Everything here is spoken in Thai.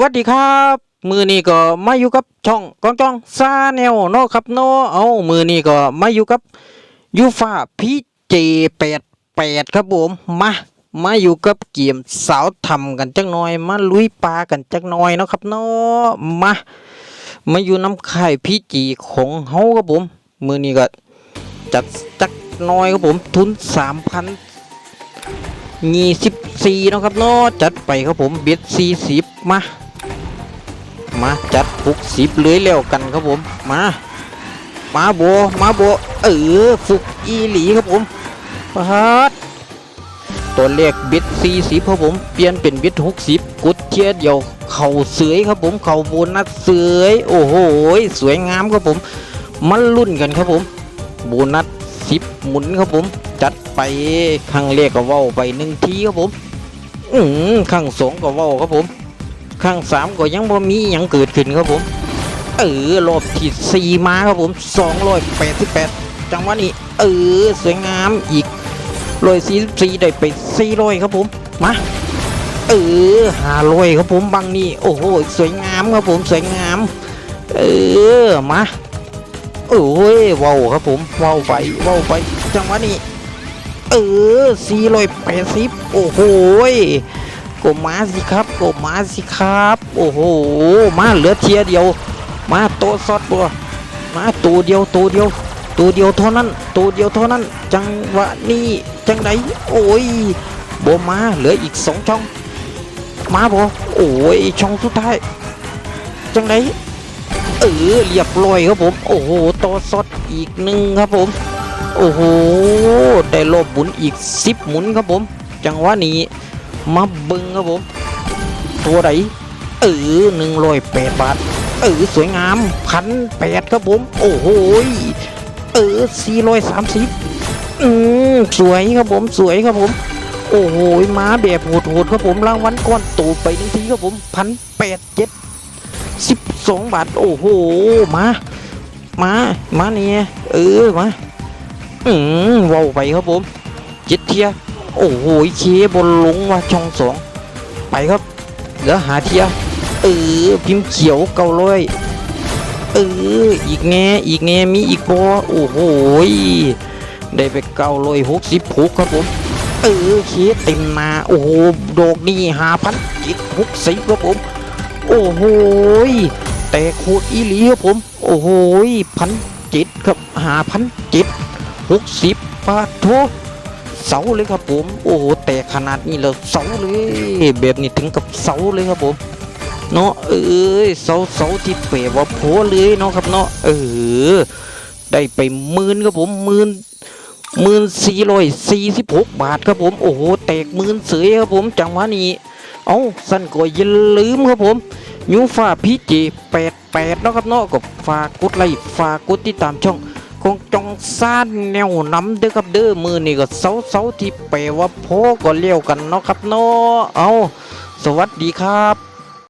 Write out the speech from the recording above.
วัสดีครับ มือนี้ก็มาอยู่กับช่องกองจองซาแนวเนาะครับเนาะเอามือนี้ก็มาอยู่กับยูฟาพีเจแปดแปดครับผมมามาอยู่กับเกียมสาวทำกันจักหน่อย มาลุยปลากันจักหน่อยเนาะครับเนาะมามาอยู่น้ำไข่พี่จีของเฮาครับผมมือนี้ก็จัดจักหน่อยครับผมทุนสามพันยี่สิบสี่นะครับเนาะจัดไปครับผมเบ็ดสี่สิบมา มาจัดฟุกสิบเลยแล้วกันครับผมมามาโบมาโบเออฟุกอีหลีครับผมปาดตัวเลขบ็ดสี่สิบครับผมเปลี่ยนเป็นบ็ดหกสิบกุดเทียเดียวเข่าเสยครับผมเข่าโบนัสเสยโอ้โหสวยงามครับผมมันรุ่นกันครับผมโบนัสสิบหมุนครับผม จัดไปครั้งแรกก็ว้าไปหนึ่งทีครับผมอืมครั้งสองก็ว้าครับผม ครั้งสามก็ยังบ่มีหยังเกิดขึ้นครับผม เออรอบที่สี่มาครับผมสองร้อยแปดสิบแปดจังหวะนี้ เออสวยงามอีกร้อยสี่สี่ได้ไปสี่ร้อยครับผม มา เออห้าร้อยครับผมบางนี่โอ้โหสวยงามครับผมสวยงาม เออมาโอ้ยว้าวครับผมว้าวไปว้าวไปจังหวะนี้ เออสี่ร้อยแปดสิบโอ้โห ก็มาสิครับก็มาสิครับ โอ้โห มาเหลือเทียเดียว มาโตซอดบัวมาตัวเดียวตัวเดียวตัวเดียวเท่านั้นตัวเดียวเท่านั้น จังหวะนี้จังไดโอ้ยโบมาเหลืออีกสองช่อง มาบ่โอ้ยช่องสุดท้ายจังไดเออเรียบร้อยครับผม โอ้โหโตซอดอีกหนึ่งครับผม โอ้โหได้รอบหมุนอีกสิบหมุนครับผม จังหวะนี้ มาบึงครับผม ตัวไหนเออหนึ่งร้อยแปดบาท เออสวยงามพันแปดครับผม โอ้โหเออสี่ร้อยสามสิบอืมสวยครับผมสวยครับผม โอ้โหมาแบบโหดๆครับผมรางวัลก้อนโตไปหนึ่งทีครับผมพันแปดเจ็ดสิบสองบาท โอ้โหมามา มาเนี่ยเออ มา อืมว้าวไปครับผมเจ็ดเทีย โอ้โหเคบนลงว่าช่องสองไปครับ เหลือหาเทียเออพิมพ์เขียวเการ้อยเอออีกแง่อีกแง่มีอีกบอโอ้โหได้ไปเการ้อยหกสิบหกครับผมเออเคเต็มมาโอ้โหดอกนี่หาพันจิตหกสิบครับผมโอ้โหแต่โคตรอีหลีครับผม โอ้โหพันจิตครับหาพันจิตหกสิบปาโท เสาเลยครับผม โอ้โหแต่ขนาดนี้แล้วเสาเลยแบบนี้ถึงกับเสาเลยครับผมเนาะเอ้ยเสาเสาที่เปรว่าโผเลยเนาะครับเนาะเออได้ไปหมื่นครับผมหมื่นหมื่นสี่ร้อยสี่สิบหกบาทครับผมโอ้โหแตกหมื่นเสยครับผมจังหวะนี้เอาสั้นก็อย่าลืมครับผมยูฟ่าพีจีแปดแปดเนาะครับเนาะก็ฝากกดไลค์ฝากกดติดตามช่องคง องซ่านแนวน้ำเด้อครับเด้อมือนี่ก็เสาเสาที่แปลว่าโพก็เลี้ยวกันเนาะครับเนาะเอาสวัสดีครับ